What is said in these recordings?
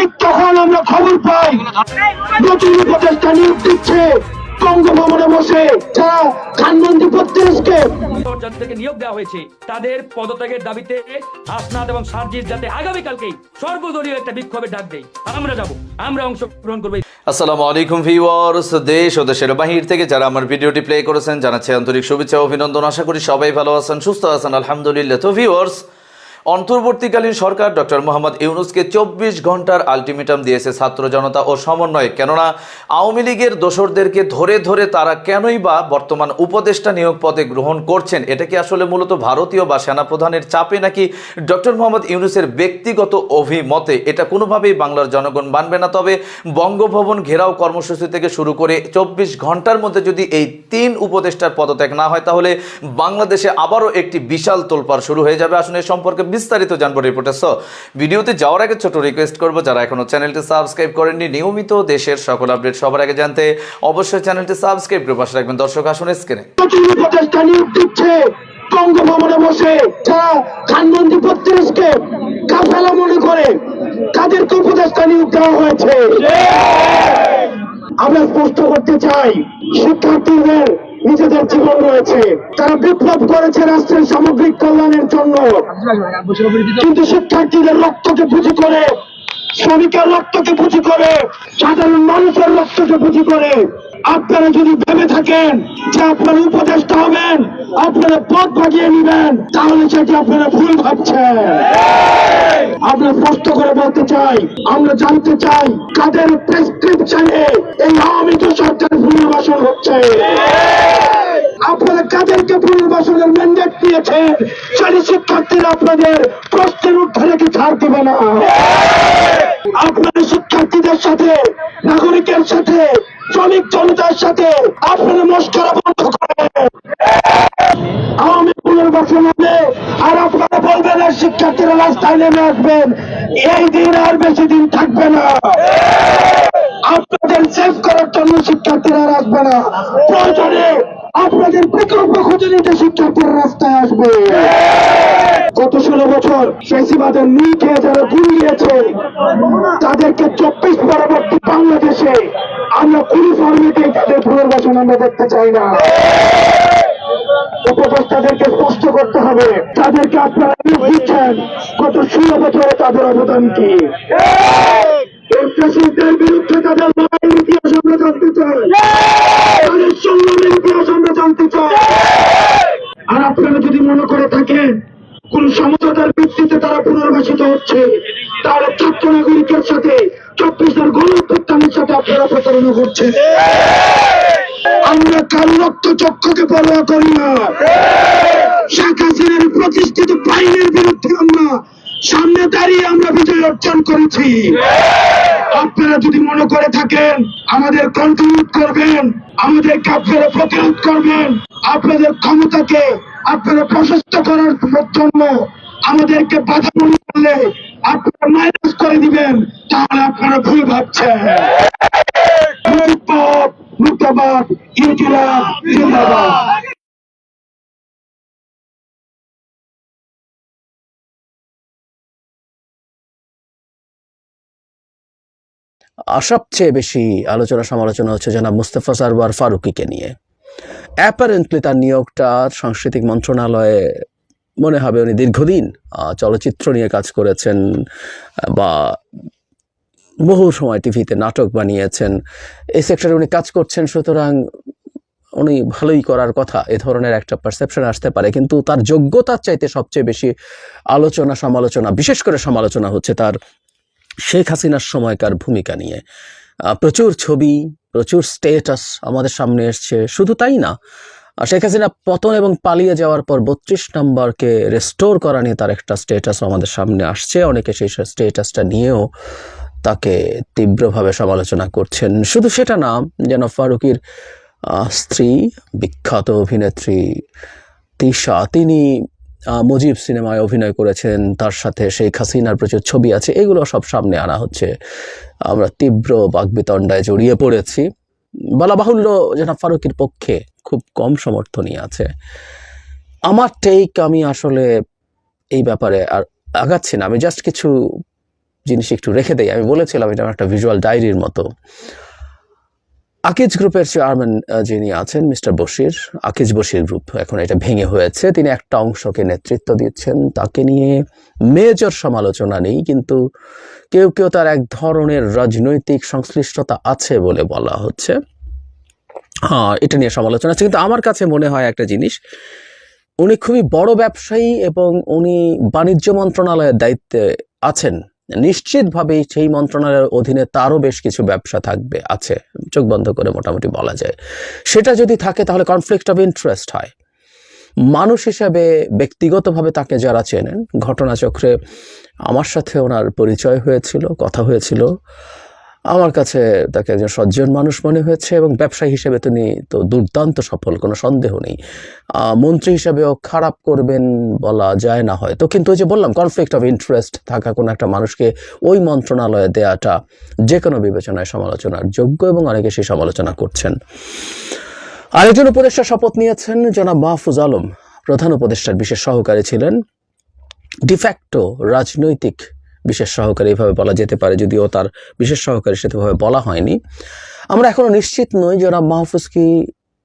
ঠিক তখন আমরা খবর পাই। নতুন উপদেষ্টা নিয়োগ দিচ্ছে বঙ্গভবনে বসে যারা ধানমন্ত্রী প্রত্যেককে যাদেরকে নিয়োগ দেওয়া হয়েছে। তাদের পদত্যাগের দাবিতে হাসনাত এবং সার্জিস যাতে আগামীকালকেই সর্বদলীয় একটা বিক্ষোভের ডাক দেয়। আমরা যাব। আমরা অংশগ্রহণ করব। আসসালামু আলাইকুম ভিউয়ার্স দেশ ও দেশের বাহির থেকে যারা আমার ভিডিওটি প্লে করেছেন জানাচ্ছি আন্তরিক শুভেচ্ছা অভিনন্দন। আশা করি সবাই ভালো আছেন সুস্থ আছেন আলহামদুলিল্লাহ। তো ভিউয়ার্স অন্তর্বর্তীকালীন সরকার ডক্টর মোহাম্মদ ইউনুসকে চব্বিশ ঘণ্টার আলটিমেটাম দিয়েছে ছাত্র জনতা ও সমন্বয়ে। কেননা, আওয়ামী লীগের দোসরদেরকে ধরে ধরে তারা কেনই বা বর্তমান উপদেষ্টা নিয়োগ পদে গ্রহণ করছেন, এটা কি আসলে মূলত ভারতীয় বা সেনাপ্রধানের চাপে নাকি ডক্টর মোহাম্মদ ইউনুসের ব্যক্তিগত অভিমতে? এটা কোনোভাবেই বাংলার জনগণ মানবে না। তবে বঙ্গভবন ঘেরাও কর্মসূচি থেকে শুরু করে চব্বিশ ঘণ্টার মধ্যে যদি এই তিন উপদেষ্টার পদত্যাগ না হয়, তাহলে বাংলাদেশে আবারও একটি বিশাল তোলপাড় শুরু হয়ে যাবে। আসলে সম্পর্কে বিস্তারিত জানব রিপোর্টার সো ভিডিওতে যাওয়ার আগে ছোট রিকোয়েস্ট করব, যারা এখনও চ্যানেলটি সাবস্ক্রাইব করেননি, নিয়মিত দেশের সকল আপডেট সবার আগে জানতে অবশ্যই চ্যানেলটি সাবস্ক্রাইব করে পাশে রাখবেন। দর্শক, আসুন স্ক্রিনে বঙ্গভবনে বসে যারা ধানমন্ত্রী প্রত্যেককে কাফেলা মনে করে, তাদেরকে উপদেষ্টা নিয়োগ দেওয়া হয়েছে। আমরা স্পষ্ট করতে চাই, শিক্ষার্থীদের নিজেদের জীবন রয়েছে। তারা বিপ্লব করেছে রাষ্ট্রের সামগ্রিক কল্যাণের জন্য। কিন্তু শিক্ষার্থীদের রক্তকে পুঁজি করে, শ্রমিকের রক্তকে পুঁজি করে, সাধারণ মানুষের রক্তকে পুঁজি করে। আপনারা যদি ভেবে থাকেন যে আপনারা উপদেষ্টা হবেন আপনারা পথ ভাগিয়ে নেবেন। তাহলে সেটি আপনারা ভুল ভাবছেন। আমরা স্পষ্ট করে বলতে চাই, আমরা জানতে চাই, কাদের প্রেসক্রিপশনে এই আওয়ামী সরকার পুনর্বাসন হচ্ছে? আপনারা কাদেরকে পুনর্বাসনের ম্যান্ডেট দিয়েছেন? সেই শিক্ষার্থীরা আপনাদের প্রশ্নের উত্তরে কি ছাড় দেবে না। আপনারা শিক্ষার্থীদের সাথে, নাগরিকের সাথে, শ্রমিক জনতার সাথে আপনারা মস্করা বন্ধ করেন। আওয়ামী হবে আর আপনারা বলবেন শিক্ষার্থীরা রাস্তায় নেমে আসবেন। এই দিন আর বেশি দিন থাকবে না। আপনাদের সেভ করার জন্য শিক্ষার্থীরা আসবে না। প্রয়োজনে আপনাদের বিকল্প খুঁজে নিতে শিক্ষার্থীরা রাস্তায় আসবে। গত ষোলো বছর ফেসিবাদের নীল খেয়ে যারা ভুল গিয়েছে তাদেরকে চব্বিশ পরবর্তী বাংলাদেশে আমরা পুলিশ ফর্মেতে তাদের পুনর্বাসন আমরা দেখতে চাই না। উপদেষ্টাদেরকে স্পষ্ট করতে হবে। তাদেরকে আপনারা দিচ্ছেন। গত ষোলো বছরে তাদের অবদান কি? বিরুদ্ধে তাদের লড়াইয়ের ইতিহাস আমরা জানতে চাই। তাদের সংগ্রামের ইতিহাস আমরা জানতে চাই। আর আপনারা যদি মনে করে থাকেন, কোন সমঝোতার ভিত্তিতে তারা পুনর্বাসিত হচ্ছে তাহলে ছাত্র নাগরিকের সাথে চব্বিশের গণপ্রত্যানের সাথে আপনারা প্রতারণা করছেন। বিরুদ্ধে আমরা সামনে দাঁড়িয়ে আমরা বিজয় অর্জন করেছি। আপনারা যদি মনে করে থাকেন, আমাদের কন্ট্রিবিউট করবেন আমাদেরকে আপনারা প্রতিরোধ করবেন, আপনাদের ক্ষমতাকে আপনারা প্রশস্ত করার জন্য আমাদেরকে বাধা মনে করলে আপনারা মাইনাস করে দিবেন, তাহলে আপনারা ভুল ভাবছেন। সবচেয়ে বেশি আলোচনা সমালোচনা হচ্ছে জনাব মুস্তফা সারওয়ার ফারুকিকে নিয়ে। অ্যাপারেন্টলি তার নিয়োগটা সাংস্কৃতিক মন্ত্রণালয়ে মনে হবে উনি দীর্ঘদিন চলচ্চিত্র নিয়ে কাজ করেছেন বা বহু সময় টিভিতে নাটক বানিয়েছেন। এই সেক্টরে উনি কাজ করছেন, সুতরাং উনি ভালোই করার কথা, এ ধরনের একটা পারসেপশন আসতে পারে। কিন্তু তার যোগ্যতার চাইতে সবচেয়ে বেশি আলোচনা সমালোচনা, বিশেষ করে সমালোচনা হচ্ছে তার শেখ হাসিনার সময়কার ভূমিকা নিয়ে। প্রচুর ছবি, প্রচুর স্টেটাস আমাদের সামনে এসছে। শুধু তাই না শেখ হাসিনা পতন এবং পালিয়ে যাওয়ার পর বত্রিশ নম্বরকে রেস্টোর করা নিয়ে তার একটা স্টেটাস আমাদের সামনে আসছে। অনেকে সেই স্টেটাসটা নিয়েও তাকে তীব্রভাবে সমালোচনা করছেন। শুধু সেটা না, যেন ফারুকির স্ত্রী, বিখ্যাত অভিনেত্রী তিশা, তিনি মুজিব সিনেমায় অভিনয় করেছেন, তার সাথে শেখ হাসিনার প্রচুর ছবি আছে, এগুলো সব সামনে আনা হচ্ছে। আমরা তীব্র বাগবিতণ্ডায় জড়িয়ে পড়েছি। বলা বাহুল্য জনাব ফারুকের পক্ষে খুব কম সমর্থনই আছে। আমার টেক আমি আসলে এই ব্যাপারে আর আগাচ্ছি না। আমি জাস্ট কিছু জিনিস একটু রেখে দেই। আমি বলেছিলাম এটা আমার একটা ভিজুয়াল ডায়েরির মতো। আকিজ গ্রুপের চেয়ারম্যান যিনি আছেন, মিস্টার বশির, আকিজ বশির গ্রুপ এখন এটা ভেঙে হয়েছে। তিনি একটা অংশকে নেতৃত্ব দিচ্ছেন। তাকে নিয়ে মেজর সমালোচনা নেই, কিন্তু কেউ কেউ তার এক ধরনের রাজনৈতিক সংশ্লিষ্টতা আছে বলে বলা হচ্ছে। হ্যাঁ এটা নিয়ে সমালোচনা আছে। কিন্তু আমার কাছে মনে হয় একটা জিনিস, উনি খুবই বড় ব্যবসায়ী এবং উনি বাণিজ্য মন্ত্রণালয়ের দায়িত্বে আছেন। নিশ্চিতভাবেই সেই মন্ত্রণালয়ের অধীনে তারও বেশ কিছু ব্যবসা থাকবে, আছে, চোখ বন্ধ করে মোটামুটি বলা যায়। সেটা যদি থাকে তাহলে কনফ্লিক্ট অফ ইন্টারেস্ট হয়। মানুষ হিসাবে ব্যক্তিগতভাবে তাকে যারা চেনেন, ঘটনাচক্রে আমার সাথে ওনার পরিচয় হয়েছিল, কথা হয়েছিল আমার কাছে তাকে একজন সজ্জন মানুষ মনে হয়েছে এবং ব্যবসায়ী হিসেবে তিনি তো দুর্দান্ত সফল, কোনো সন্দেহ নেই। মন্ত্রী হিসেবেও খারাপ করবেন বলা যায় না হয়তো। কিন্তু ওই যে বললাম কনফ্লিক্ট অফ ইন্টারেস্ট থাকা কোনো একটা মানুষকে ওই মন্ত্রণালয়ে দেয়াটা যে কোনো বিবেচনায় সমালোচনার যোগ্য এবং অনেকে সেই সমালোচনা করছেন। আরেকজন উপদেষ্টা শপথ নিয়েছেন জনাব মাহফুজ আলম। প্রধান উপদেষ্টার বিশেষ সহকারী ছিলেন। ডিফ্যাক্টো রাজনৈতিক বিশেষ সহকারী এভাবে বলা যেতে পারে, যদিও তার বিশেষ সহকারী সেভাবে বলা হয়নি। আমরা এখনও নিশ্চিত নই জনাব মাহফুজ কি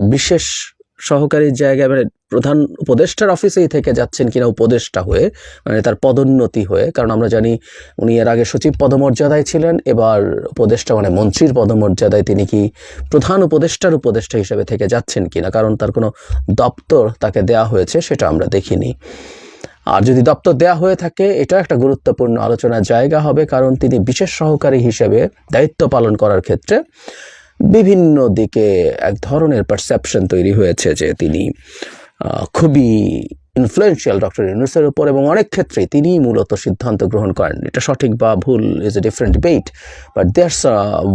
বিশেষ সহকারীর জায়গায় মানে প্রধান উপদেষ্টার অফিসেই থেকে যাচ্ছেন কিনা উপদেষ্টা হয়ে মানে তার পদোন্নতি হয়ে, কারণ আমরা জানি উনি এর আগে সচিব পদমর্যাদায় ছিলেন, এবার উপদেষ্টা মানে মন্ত্রীর পদমর্যাদায় তিনি কি প্রধান উপদেষ্টার উপদেষ্টা হিসেবে থেকে যাচ্ছেন কিনা, কারণ তার কোনো দপ্তর তাকে দেয়া হয়েছে সেটা আমরা দেখিনি। আর যদি দপ্তর দেয়া হয়ে থাকে, এটা একটা গুরুত্বপূর্ণ আলোচনার জায়গা হবে, কারণ তিনি বিশেষ সহকারী হিসেবে দায়িত্ব পালন করার ক্ষেত্রে বিভিন্ন দিকে এক ধরনের পারসেপশন তৈরি হয়েছে যে তিনি খুবই ইনফ্লুয়েন্সিয়াল ডক্টর ইউনুসের উপর এবং অনেক ক্ষেত্রে তিনিই মূলত সিদ্ধান্ত গ্রহণ করেন। এটা সঠিক বা ভুল is a different debate but there's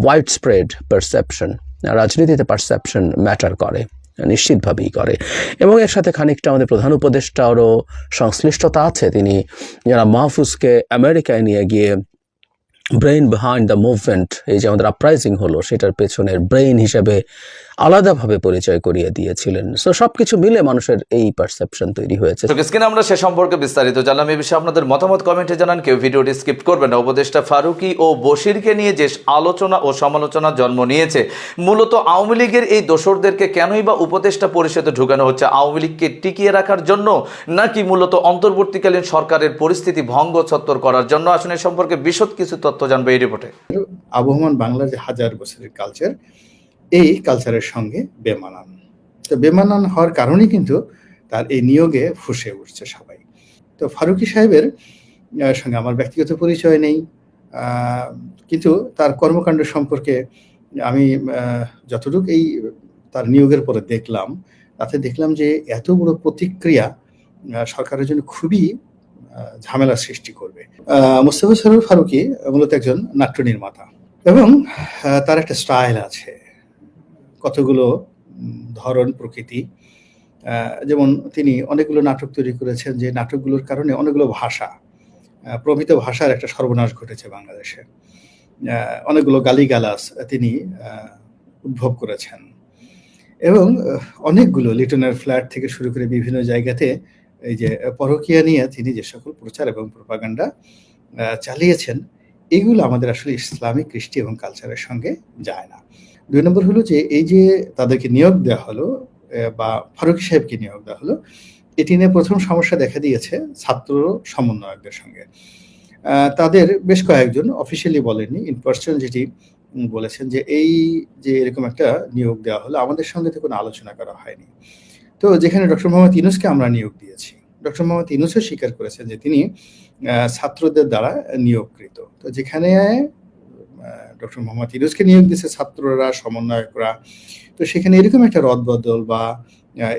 widespread perception রাজনীতিতে পারসেপশন ম্যাটার করে। নিশ্চিতভাবেই করে। এবং এর সাথে খানিকটা আমাদের প্রধান উপদেষ্টারও সংশ্লিষ্টতা আছে। তিনি যারা মাহফুজকে আমেরিকায় নিয়ে গিয়ে ব্রেইন বিহাইন্ড দ্য মুভমেন্ট এই যে আমাদের আপরাইজিং হলো, সেটার পেছনের ব্রেইন হিসেবে আলাদাভাবে পরিচয় করিয়ে দিয়েছিলেন। সো সবকিছু মিলে মানুষের এই পারসেপশন তৈরি হয়েছে। স্ক্রিনে আমরা সে সম্পর্কে বিস্তারিত জানলাম। এই বিষয়ে আপনাদের মতামত কমেন্টে জানান। কেউ ভিডিওটি স্কিপ করবেন না। উপদেষ্টা ফারুকি ও বশিরকে নিয়ে যে আলোচনা ও সমালোচনা জন্ম নিয়েছে মূলত আওয়ামী লীগের এই দোসরদেরকে কেনই বা উপদেষ্টা পরিষদে ঢুকানো হচ্ছে? আওয়ামী লীগকে টিকিয়ে রাখার জন্য নাকি মূলত অন্তর্বর্তীকালীন সরকারের পরিস্থিতি ভঙ্গ ছত্তর করার জন্য? আসলে সম্পর্কে বিশদ কিছু তথ্য জানবে এই রিপোর্টে। আবহমান বাংলার যে হাজার বছরের কালচার এই কালচারের সঙ্গে বেমানান। তো বেমানান হওয়ার কারণেই কিন্তু তার এই নিয়োগে ফুসে উঠছে সবাই। তো ফারুকি সাহেবের সঙ্গে আমার ব্যক্তিগত পরিচয় নেই কিন্তু তার কর্মকাণ্ড সম্পর্কে আমি যতটুকু এই তার নিয়োগের পরে দেখলাম তাতে দেখলাম যে এত বড় প্রতিক্রিয়া সরকারের জন্য খুবই আহ, ঝামেলার সৃষ্টি করবে। মোস্তফা সরুর ফারুকি মূলত একজন নাট্য নির্মাতা এবং তার একটা স্টাইল আছে। কতগুলো ধরন, প্রকৃতি যেমন তিনি অনেকগুলো নাটক তৈরি করেছেন যে নাটকগুলোর কারণে অনেকগুলো ভাষা প্রমিত ভাষার একটা সর্বনাশ ঘটেছে বাংলাদেশে। অনেকগুলো গালিগালাস তিনি উদ্ভব করেছেন। এবং অনেকগুলো লিটনের ফ্ল্যাট থেকে শুরু করে বিভিন্ন জায়গাতে এই যে পরকিয়া নিয়ে তিনি যে সকল প্রচার এবং প্রপাগান্ডা চালিয়েছেন, এগুলো আমাদের আসলে ইসলামিক কৃষ্টি এবং কালচারের সঙ্গে যায় না। দুই নম্বর হলো যে এই যে তাদেরকে নিয়োগ দেওয়া হলো বা ফারুক সাহেবকে নিয়োগ দেওয়া হলো, এটি নিয়ে প্রথম সমস্যা দেখা দিয়েছে ছাত্র সমন্বয়কদের সঙ্গে। তাদের বেশ কয়েকজন অফিসিয়ালি বলেননি ইন পার্সন যেটি বলেছেন যে এই যে এরকম একটা নিয়োগ দেওয়া হলো, আমাদের সঙ্গে তো কোনো আলোচনা করা হয়নি। তো যেখানে ডক্টর মোহাম্মদ ইনুসকে আমরা নিয়োগ দিয়েছি, ডক্টর মোহাম্মদ ইনুসও স্বীকার করেছেন যে তিনি ছাত্রদের দ্বারা নিয়োগকৃত। তো যেখানে ডক্টর মোহাম্মদ ইনুসকে নিয়োগ দিয়েছে ছাত্ররা, সমন্বয়করা। তো সেখানে এরকম একটা রদবদল বা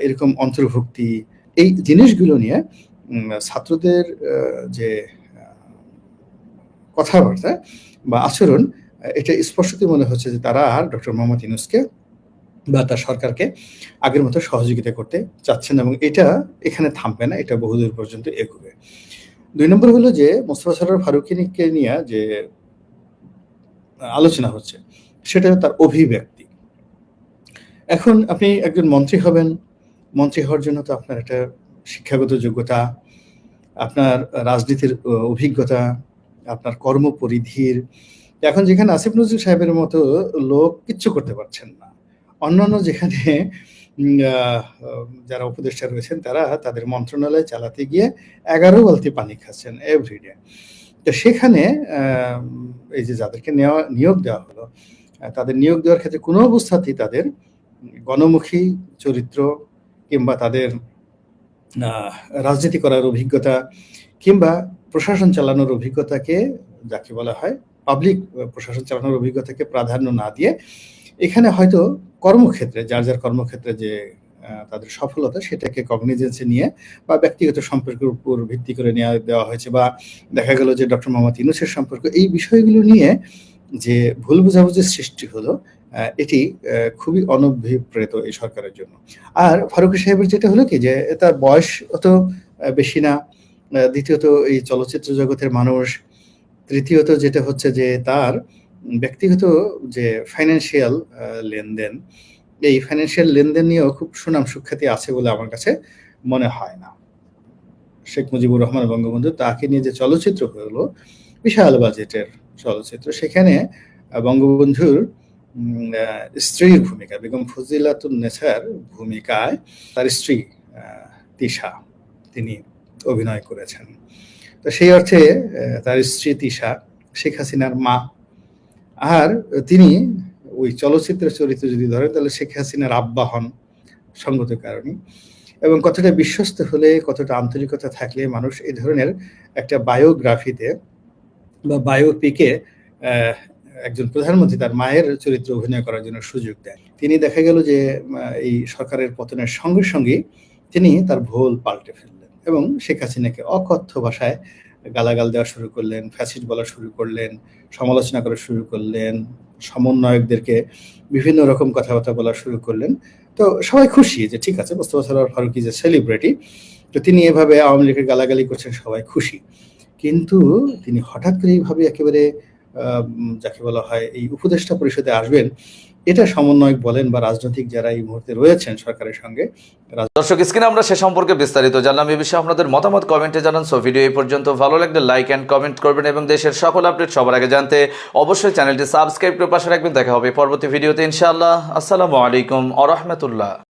এরকম অন্তর্ভুক্তি, এই জিনিসগুলো নিয়ে ছাত্রদের যে কথাবার্তা বা আচরণ, এটা স্পষ্টতই মনে হচ্ছে যে তারা আর ডক্টর মোহাম্মদ ইনুসকে বা তার সরকারকে আগের মতো সহযোগিতা করতে চাচ্ছেন এবং এটা এখানে থামবে না, এটা বহুদূর পর্যন্ত এগোবে। দুই নম্বর হলো যে মোস্তফা সরোয়ার ফারুকিকে নিয়ে যে আলোচনা হচ্ছে, সেটা তার অভিব্যক্তি। এখন আপনি একজন মন্ত্রী হবেন, মন্ত্রী হওয়ার জন্য তো আপনার একটা শিক্ষাগত যোগ্যতা, আপনার রাজনীতির অভিজ্ঞতা, আপনার কর্মপরিধির, এখন যেখানে আসিফ নজরুল সাহেবের মতো লোক কিচ্ছু করতে পারছেন না। অন্যান্য যেখানে যারা উপদেষ্টা রয়েছেন, তারা তাদের মন্ত্রণালয় চালাতে গিয়ে এগারো বালতি পানি খাচ্ছেন এভরিডে তো সেখানে এই যে যাদেরকে নেওয়া, নিয়োগ দেওয়া হলো তাদের নিয়োগ দেওয়ার ক্ষেত্রে কোনো অবস্থাতেই তাদের গণমুখী চরিত্র কিংবা তাদের রাজনীতি করার অভিজ্ঞতা কিংবা প্রশাসন চালানোর অভিজ্ঞতাকে, যাকে বলা হয় পাবলিক প্রশাসন চালানোর অভিজ্ঞতাকে প্রাধান্য না দিয়ে এখানে হয়তো কর্মক্ষেত্রে, যার যার কর্মক্ষেত্রে যে তাদের সফলতা সেটাকে কগনিজেন্সে নিয়ে বা ব্যক্তিগত সম্পর্কের উপর ভিত্তি করে নেওয়া দেওয়া হয়েছে বা দেখা গেল যে ডক্টর মোহাম্মদ ইউনুসের সম্পর্ক, এই বিষয়গুলো নিয়ে যে ভুল বোঝাবুঝির সৃষ্টি হলো এটি খুবই অনভিপ্রেত এই সরকারের জন্য। আর ফারুকি সাহেবের যেটা হলো কি যে, তার বয়স অত বেশি না দ্বিতীয়ত এই চলচ্চিত্র জগতের মানুষ, তৃতীয়ত যেটা হচ্ছে যে তার ব্যক্তিগত যে ফাইন্যান্সিয়াল লেনদেন এই ফাইন্যান্সিয়াল লেনদেন নিয়েও খুব সুনাম সুখ্যাতি আছে বলে আমার কাছে মনে হয় না। শেখ মুজিবুর রহমান বঙ্গবন্ধু তাকে নিয়ে যে চলচ্চিত্র হলো, বিশাল বাজেটের চলচ্চিত্র, সেখানে বঙ্গবন্ধুর স্ত্রীর ভূমিকা, বেগম ফজিলাতুন ভূমিকায় তার স্ত্রী তিশা, তিনি অভিনয় করেছেন। তো সেই অর্থে তার স্ত্রী তিশা, শেখ হাসিনার মা, আর তিনি ওই চলচ্চিত্রের চরিত্র যদি ধরেন, তাহলে শেখ হাসিনার আব্বা হন সঙ্গত কারণে। এবং কতটা বিশ্বস্ত হলে কতটা আন্তরিকতা থাকলে মানুষ এই ধরনের একটা বায়োগ্রাফিতে বা বায়োপিকে একজন প্রধানমন্ত্রী তার মায়ের চরিত্র অভিনয় করার জন্য সুযোগ দেন। তিনি দেখা গেল যে এই সরকারের পতনের সঙ্গে সঙ্গে তিনি তার ভুল পাল্টে ফেললেন এবং শেখ হাসিনাকে অকথ্য ভাষায় গালাগাল দেওয়া শুরু করলেন ফ্যাসিড বলা শুরু করলেন, সমালোচনা করা শুরু করলেন, সমন্বয়কদেরকে বিভিন্ন রকম কথাবার্তা বলা শুরু করলেন। তো সবাই খুশি যে ঠিক আছে, মোস্তফা সরোয়ার ফারুকি যে সেলিব্রিটি তো তিনি এভাবে আওয়ামী লীগের গালাগালি করছেন, সবাই খুশি। কিন্তু তিনি হঠাৎ করে এইভাবে একেবারে যাকে বলা হয় এই উপদেষ্টা পরিষদে আসবেন, এটা সমন্বয়ক বলেন বা রাজনৈতিক যারা এই মুহূর্তে রয়েছেন সরকারের সঙ্গে দর্শক, স্ক্রিনে আমরা সে সম্পর্কে বিস্তারিত জানলাম। এ বিষয়ে আপনাদের মতামত কমেন্টে জানান। সো, ভিডিও এই পর্যন্ত। ভালো লাগলে লাইক অ্যান্ড কমেন্ট করবেন এবং দেশের সকল আপডেট সবার আগে জানতে অবশ্যই চ্যানেলটি সাবস্ক্রাইব করে পাশে রাখবেন। দেখা হবে পরবর্তী ভিডিওতে ইনশাআল্লাহ। আসসালামু আলাইকুম আ রহমতুল্লাহ।